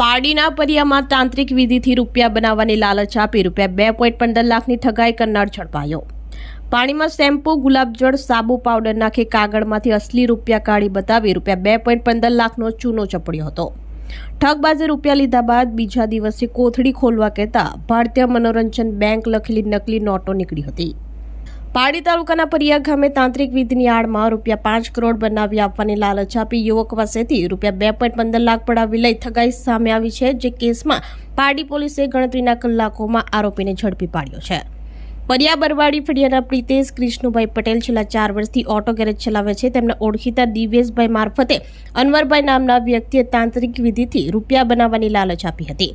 પારડીના પરિયામાં તાંત્રિક વિધિથી રૂપિયા બનાવવાની લાલચ આપી રૂપિયા બે પોઈન્ટ પંદર લાખની ઠગાઈ કરનાર ઝડપાયો. પાણીમાં શેમ્પૂ ગુલાબજળ સાબુ પાવડર નાખી કાગળમાંથી અસલી રૂપિયા કાઢી બતાવી રૂપિયા બે પોઈન્ટ પંદર લાખનો ચૂનો ચપડ્યો હતો. ઠગબાજે રૂપિયા લીધા બાદ બીજા દિવસે કોથળી ખોલવા કહેતા ભારતીય મનોરંજન બેંક લખેલી નકલી નોટો નીકળી હતી. પારડી તાલુકાના પરિયા ગામે તાંત્રિક વિધિની આડમાં રૂપિયા પાંચ કરોડ બનાવી આપવાની લાલચ આપી યુવક પાસેથી રૂપિયા બે પોઈન્ટ પંદર લાખ પડાવી લઈ ઠગાઈ સામે આવી છે, જે કેસમાં પારડી પોલીસે ગણતરીના કલાકોમાં આરોપીને ઝડપી પાડ્યો છે. પરિયા બરવાડી ફળિયાના પ્રિતેશ કૃષ્ણભાઈ પટેલ છેલ્લા ચાર વર્ષથી ઓટો ગેરેજ ચલાવે છે. તેમના ઓળખીતા દિવેશભાઈ મારફતે અનવરભાઈ નામના વ્યક્તિએ તાંત્રિક વિધિથી રૂપિયા બનાવવાની લાલચ આપી હતી.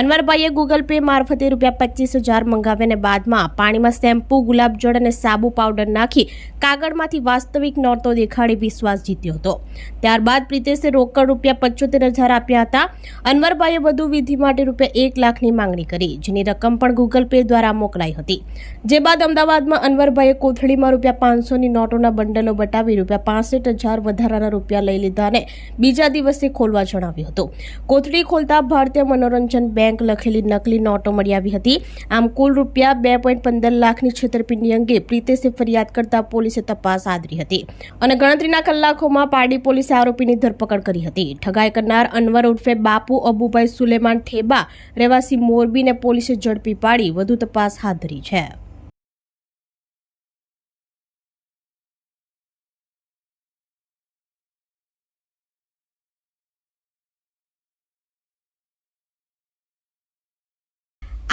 અનવરભાઈએ ગૂગલ પે મારફતે રૂપિયા પચીસ હજાર મંગાવ્યાને બાદમાં પાણીમાં શેમ્પૂ ગુલાબજળ અને સાબુ પાવડર નાખી કાગળમાંથી વાસ્તવિક નોટો દેખાડી વિશ્વાસ જીત્યો હતો. ત્યારબાદ પ્રિતેશે રોકડ રૂપિયા પંચોતેર હજાર આપ્યા હતા. અનવરભાઈએ વધુ વિધિ માટે રૂપિયા એક લાખની માંગણી કરી, જેની રકમ પણ ગૂગલ પે દ્વારા મોકલાઈ હતી. જે બાદ અમદાવાદમાં અનવરભાઈએ કોથળીમાં રૂપિયા પાંચસોની નોટોના બંડલો બતાવી રૂપિયા પાસઠ હજાર વધારાના રૂપિયા લઈ લીધા અને બીજા દિવસે ખોલવા જણાવ્યું હતું. કોથળી ખોલતા ભારતીય મનોરંજન બેંક લખેલી નકલી નોટો મળી આવી હતી. આમ કુલ રૂપિયા બે પોઈન્ટ પંદર લાખની છેતરપિંડી અંગે પ્રિતેશે ફરિયાદ કરતા પોલીસે તપાસ આદરી હતી અને ગણતરીના કલાકોમાં પારડી પોલીસે આરોપીની ધરપકડ કરી હતી. ઠગાઈ કરનાર અનવર ઉર્ફે બાપુ અબુભાઈ સુલેમાન ઠેબા, રહેવાસી મોરબીને પોલીસે ઝડપી પાડી. વધુ તપાસ હાથ ધરી છે.